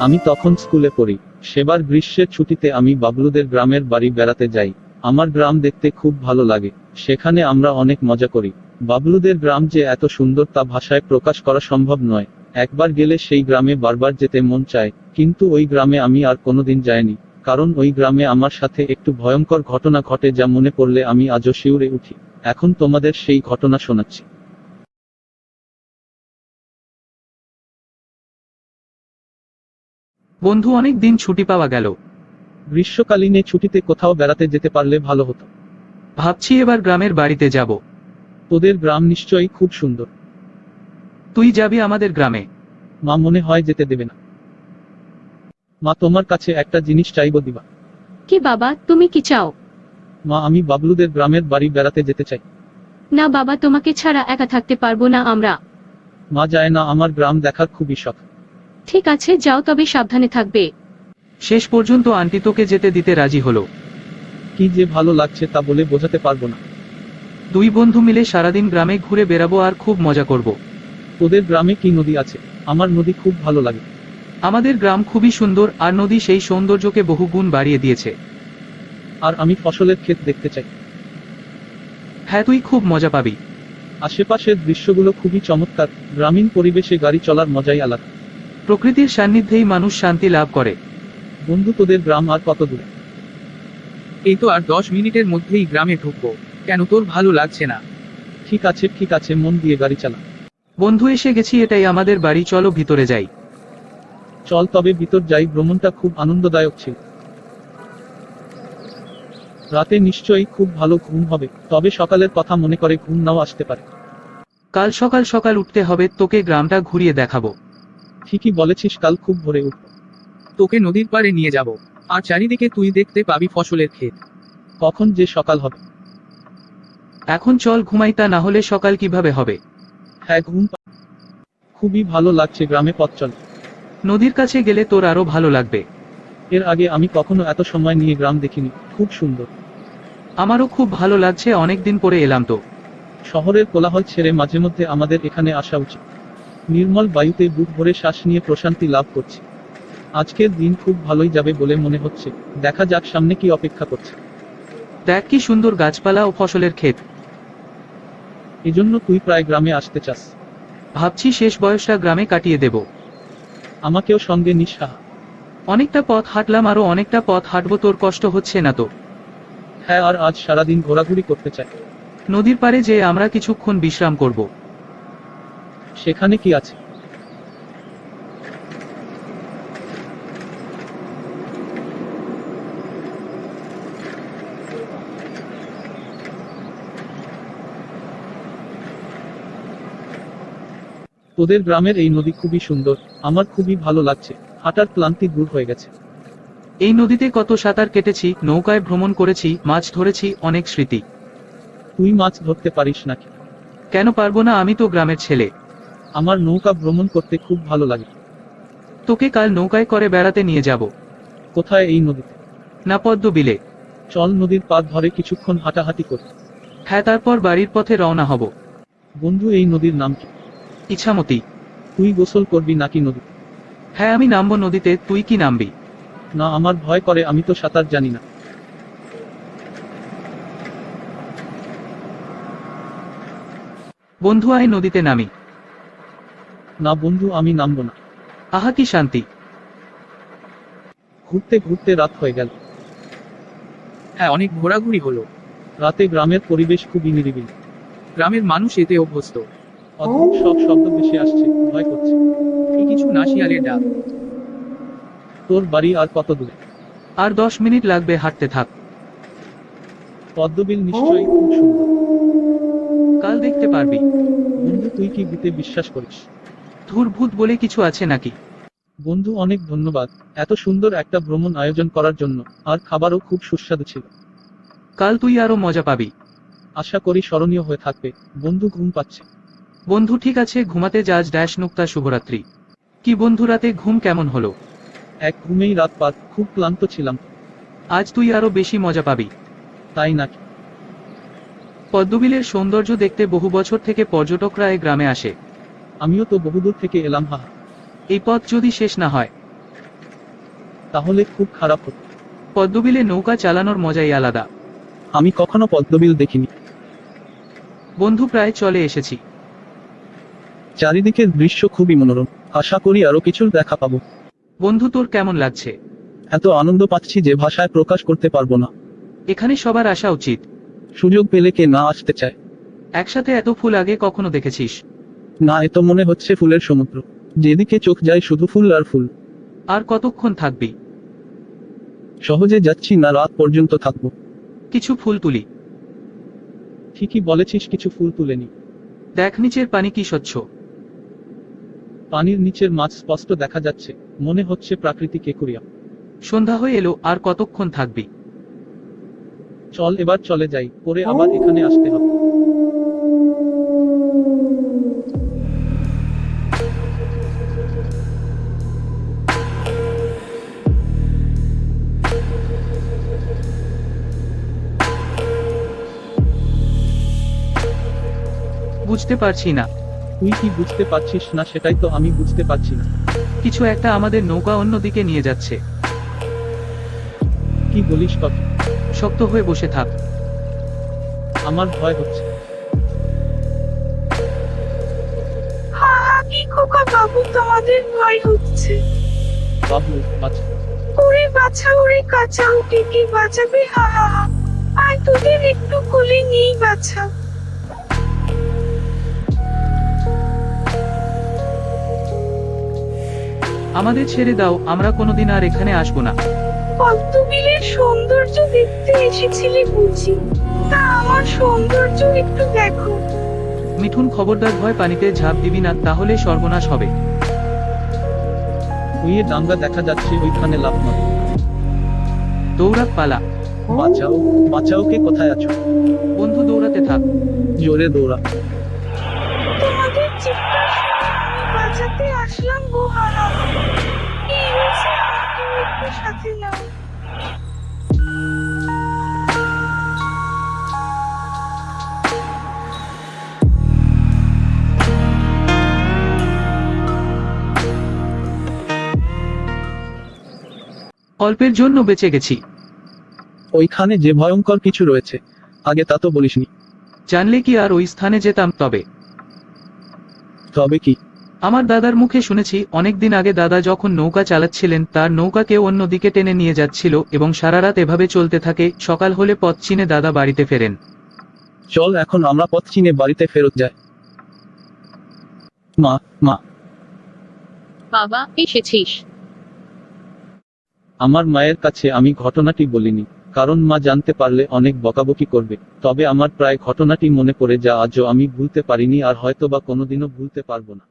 আমি তখন স্কুলে পড়ি। সেবার গ্রীষ্মের ছুটিতে আমি বাবলুদের গ্রামের বাড়ি বেড়াতে যাই। আমার গ্রাম দেখতে খুব ভালো লাগে। সেখানে আমরা অনেক মজা করি। বাবলুদের গ্রাম যে এত সুন্দর তা ভাষায় প্রকাশ করা সম্ভব নয়। একবার গেলে সেই গ্রামে বারবার যেতে মন চায়, কিন্তু ওই গ্রামে আমি আর কোনোদিন যাইনি। কারণ ওই গ্রামে আমার সাথে একটু ভয়ঙ্কর ঘটনা ঘটে যা মনে পড়লে আমি আজও শিউরে উঠি। এখন তোমাদের সেই ঘটনা শোনাচ্ছি। বন্ধু অনেক দিন ছুটি পাওয়া গেল। গ্রীষ্মকালীনে ছুটিতে কোথাও বেড়াতে যেতে পারলে ভালো হতো। ভাবছি এবার গ্রামের বাড়িতে যাব। তোদের গ্রাম নিশ্চয়ই খুব সুন্দর। তুই যাবি আমাদের গ্রামে। মা মনে হয় যেতে দেবে না। মা তোমার কাছে একটা জিনিস চাইব দিবা। কি বাবা তুমি কি চাও? মা আমি বাবলুদের গ্রামের বাড়ি বেড়াতে যেতে চাই। না বাবা তোমাকে ছাড়া একা থাকতে পারব না আমরা। মা যায় না আমার গ্রাম দেখার খুবই শখ। ঠিক আছে যাও তবে সাবধানে থাকবে। শেষ পর্যন্ত আন্টি তোকে যেতে দিতে রাজি হলো। কি যে ভালো লাগছে তা বলে বোঝাতে পারব না। দুই বন্ধু মিলে সারাদিন গ্রামে ঘুরে বেড়াবো আর খুব মজা করব। তোদের গ্রামে কি নদী আছে? আমার নদী খুব ভালো লাগে। আমাদের গ্রাম খুবই সুন্দর আর নদী সেই সৌন্দর্যকে বহু গুণ বাড়িয়ে দিয়েছে। আর আমি ফসলের ক্ষেত দেখতে চাই। হ্যাঁ তুই খুব মজা পাবি। আশেপাশের দৃশ্যগুলো খুবই চমৎকার। গ্রামীণ পরিবেশে গাড়ি চলার মজাই আলাদা। প্রকৃতির সান্নিধ্যেই মানুষ শান্তি লাভ করে। বন্ধু তোদের গ্রাম আর কত দূরে? এই তো আর দশ মিনিটের মধ্যেই গ্রামে ঢুকবো। কেন তোর ভালো লাগছে না? ঠিক আছে ঠিক আছে মন দিয়ে গাড়ি চালা। বন্ধু এসে গেছি এটাই আমাদের বাড়ি চলো ভিতরে যাই। চল তবে ভিতর যাই ভ্রমণটা খুব আনন্দদায়ক ছিল। রাতে নিশ্চয়ই খুব ভালো ঘুম হবে তবে সকালের কথা মনে করে ঘুম নাও আসতে পারে। কাল সকাল সকাল উঠতে হবে তোকে গ্রামটা ঘুরিয়ে দেখাবো। ঠিকই বলেছিস কাল খুব ভোরে উঠব। তোকে নদীর পাড়ে নিয়ে যাব। আর চারিদিকে তুই দেখতে পাবি ফসলের ক্ষেত। কখন যে সকাল হবে। এখন চল ঘুমাই তা না হলে সকাল কীভাবে হবে? হ্যাঁ ঘুম খুবই ভালো লাগছে গ্রামে পথ চল। নদীর কাছে গেলে তোর আরও ভালো লাগবে। এর আগে আমি কখনো এত সময় নিয়ে গ্রাম দেখিনি। খুব সুন্দর। আমারও খুব ভালো লাগছে অনেকদিন পরে এলাম তো। শহরের কোলাহল ছেড়ে মাঝে মধ্যে আমাদের এখানে আসা উচিত। নির্মল বায়ুতে বুক ভরে শ্বাস নিয়ে প্রশান্তি লাভ করছি। আজকের দিন খুব ভালোই যাবে বলে মনে হচ্ছে। দেখা যাক সামনে কি অপেক্ষা করছে। দেখ কি সুন্দর গাছপালা ও ফসলের ক্ষেত। এজন্য তুই প্রায় গ্রামে আসতে চাস। ভাবছি শেষ বয়সটা গ্রামে কাটিয়ে দেব। আমাকেও সঙ্গে নিঃসাহা অনেকটা পথ হাঁটলাম আরও অনেকটা পথ হাঁটবো তোর কষ্ট হচ্ছে না তো। হ্যাঁ আর আজ সারাদিন ঘোরাঘুরি করতে চাই। নদীর পাড়ে যেয়ে আমরা কিছুক্ষণ বিশ্রাম করব। সেখানে কি আছে? তোদের গ্রামের এই নদী খুবই সুন্দর আমার খুবই ভালো লাগছে হাঁটার ক্লান্তি দূর হয়ে গেছে। এই নদীতে কত সাঁতার কেটেছি নৌকায় ভ্রমণ করেছি মাছ ধরেছি অনেক স্মৃতি। তুই মাছ ধরতে পারিস নাকি? কেন পারব না আমি তো গ্রামের ছেলে? আমার নৌকা ভ্রমণ করতে খুব ভালো লাগে। তোকে কাল নৌকায় করে বেড়াতে নিয়ে যাব। কোথায় এই নদীতে? না পদ্ম বিলে। চল নদীর পাত ধরে কিছুক্ষণ হাঁটাহাঁটি করি। হ্যাঁ তারপর বাড়ির পথে রওনা হব। বন্ধু এই নদীর নাম কি? ইছামতি। তুই গোসল করবি নাকি নদী হ্যাঁ আমি নামবো নদীতে তুই কি নামবি? না আমার ভয় করে আমি তো সাঁতার জানি না। বন্ধু আয় নদীতে নামি। না বন্ধু, আমি নামবো না। আহা, কি শান্তি। ঘুরতে ঘুরতে রাত হয়ে গেল। হ্যাঁ অনেক ঘোরাঘুরি হলো। রাতে গ্রামের পরিবেশ খুবই নিরিবিলি। গ্রামের মানুষ এতে অভ্যস্ত। অদ্ভুত সব শব্দ ভেসে আসছে, ভয় করছে। এই কিছু না শিয়ালের ডাক। তোর বাড়ি আর কত দূরে? আর দশ মিনিট লাগবে হাঁটতে থাক। পদ্মবিল নিশ্চয়ই খুব সুন্দর। কাল দেখতে পারবি। বন্ধু, তুই কি ভূতে বিশ্বাস করিস? ধুর ভূত বলে কিছু আছে নাকি? বন্ধু অনেক ধন্যবাদ। এত সুন্দর একটা ভ্রমণ আয়োজন করার জন্য। আর খাবারও খুব সুস্বাদু ছিল। কাল তুই আরও মজা পাবি। আশা করি স্মরণীয় হয়ে থাকবে। বন্ধু ঘুম পাচ্ছে। বন্ধু ঠিক আছে ঘুমাতে যাজ ড্যাশ নুক্তা শুভরাত্রি। কি বন্ধু রাতে ঘুম কেমন হলো? এক ঘুমেই রাত পাত খুব ক্লান্ত ছিলাম। আজ তুই আরও বেশি মজা পাবি। তাই নাকি? পদ্মবিলের সৌন্দর্য দেখতে বহু বছর থেকে পর্যটকরা এই গ্রামে আসে। আমিও তো বহুদূর থেকে এলাম হা এই পথ যদি শেষ না হয়, তাহলে খুব খারাপ হতো। পদ্মবিলে নৌকা চালানোর মজাই আলাদা। আমি কখনো পদ্মবিল দেখিনি। বন্ধু প্রায় চলে এসেছি। চারিদিকের দৃশ্য খুবই মনোরম। আশা করি আরও কিছুর দেখা পাবো। বন্ধু, তোর কেমন লাগছে? এত আনন্দ পাচ্ছি যে ভাষায় প্রকাশ করতে পারব না। এখানে সবার আসা উচিত। সুযোগ পেলে কে না আসতে চায়? একসাথে এত ফুল আগে কখনো দেখেছিস? না এ তো মনে হচ্ছে ফুলের সমুদ্র। যেদিকে চোখ যায় শুধু ফুল আর ফুল। আর কতক্ষণ থাকবি? সহজে যাচ্ছি না রাত পর্যন্ত থাকব। কিছু ফুল তুলি। ঠিকই বলেছিস কিছু ফুল তুলে নি। দেখ নিচের পানি কি স্বচ্ছ। পানির নিচের মাছ স্পষ্ট দেখা যাচ্ছে। মনে হচ্ছে প্রাকৃতিক একুরিয়া সন্ধ্যা হয়ে এলো আর কতক্ষণ থাকবি? চল এবার চলে যাই। পরে আবার এখানে আসতে হবে। বুঝতে পারছি না। তুই কি বুঝতে পারছিস না সেটাই তো আমি বুঝতে পারছি না। কিছু একটা আমাদের নৌকা অন্যদিকে নিয়ে যাচ্ছে। কি বলিস কত? শক্ত হয়ে বসে থাক। আমার ভয় হচ্ছে। হা কি খোকা বাবু তোমাদের ভয় হচ্ছে। বাবু বাচ্চা ওরে বাছা ওরে কাঁচা ওকে কি বাঁচাবে? হা হা হা আর তোদের একটু কোলে নিয়েই বাছা আমাদের ছেড়ে দাও আমরা কোনোদিন আর এখানে আসব না। পদ্মবিলের সৌন্দর্য দেখতে এসেছিলে বুঝি। তা আমার সৌন্দর্য একটু দেখো। মিঠুন খবরদার ভয় পানিতে ঝাঁপ দিবি না তাহলে সর্বনাশ হবে। উইয়ে ডাঙ্গা দেখা যাচ্ছে ওইখানে লাভ মার। দৌড়া পালা। বাঁচাও বাঁচাও কে কোথায় আছো? বন্ধু দৌড়াতে থাক। জোরে দৌড়া। তোমাদের চিৎকার শুনে আমি বাঁচাতে আসলাম গো হারা অল্পের জন্য বেঁচে গেছি। ওইখানে যে ভয়ঙ্কর কিছু রয়েছে আগে তা তো বলিসনি। জানলে কি আর ওই স্থানে যেতাম তবে? তবে কি? আমার দাদার মুখে শুনেছি অনেকদিন আগে দাদা যখন নৌকা চালাচ্ছিলেন তার নৌকাকে অন্যদিকে টেনে নিয়ে যাচ্ছিল এবং সারা রাত এভাবে চলতে থাকে সকাল হলে পথ চিনে দাদা বাড়িতে ফেরেন। চল এখন আমরা পথ চিনে বাড়িতে ফেরত যাই। মা মা। বাবা এসেছিস। আমার মায়ের কাছে আমি ঘটনাটি বলিনি কারণ মা জানতে পারলে অনেক বকাবকি করবে তবে আমার প্রায় ঘটনাটি মনে পড়ে যা আজও আমি ভুলতে পারিনি আর হয়তো বা কোনোদিনও ভুলতে পারব না।